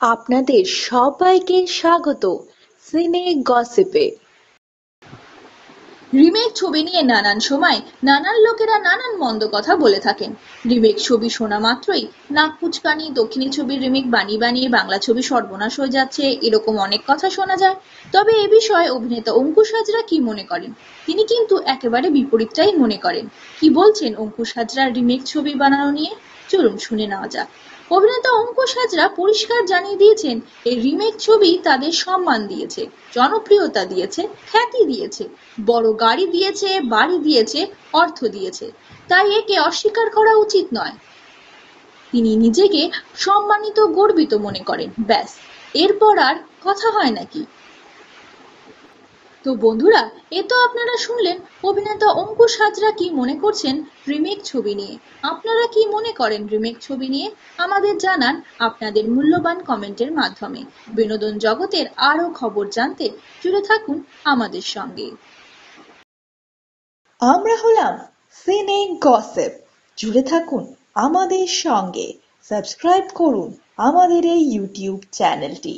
আপনাদের সবাইকে স্বাগত সিনে গসিপে। রিমেক ছবি নিয়ে নানান সময় নানান লোকেরা নানান মন্দ কথা বলে থাকেন। রিমেক ছবি শোনা মাত্রই নাক কুচকানি দক্ষিণী ছবির রিমেক বানিয়ে বানিয়ে বাংলা ছবি সর্বনাশ হয়ে যাচ্ছে, এরকম অনেক কথা শোনা যায়। তবে এ বিষয়ে অভিনেতা অঙ্কুশ হাজরা কি মনে করেন? তিনি কিন্তু একেবারে বিপরীতটাই মনে করেন। কি বলছেন অঙ্কুশ হাজরা রিমেক ছবি বানানো নিয়ে? চলুন শুনে নেওয়া যাক। অভিনেতা অঙ্কুশ হাজরা পরিষ্কার জানিয়ে দিয়েছেন, এই রিমেক ছবি তাদের সম্মান দিয়েছে, জনপ্রিয়তা দিয়েছে, খ্যাতি দিয়েছে, বড় গাড়ি দিয়েছে, বাড়ি দিয়েছে, অর্থ দিয়েছে। তাই একে অস্বীকার করা উচিত নয়। তিনি নিজেকে সম্মানিত গর্বিত মনে করেন। ব্যাস, এরপর আর কথা হয় নাকি? তো বন্ধুরা, এ তো আপনারা শুনলেন অভিনেতা অঙ্কুশ হাজরা কি মনে করছেন রিমেক ছবি নিয়ে। আপনারা কি মনে করেন রিমেক ছবি নিয়ে? আমাদের জানান আপনাদের মূল্যবান কমেন্টের মাধ্যমে। বিনোদন জগতের আরও খবর জানতে জুড়ে থাকুন আমাদের সঙ্গে। আমরা হলাম সিনে গসিপ। জুড়ে থাকুন আমাদের সঙ্গে। সাবস্ক্রাইব করুন আমাদের এই ইউটিউব চ্যানেলটি।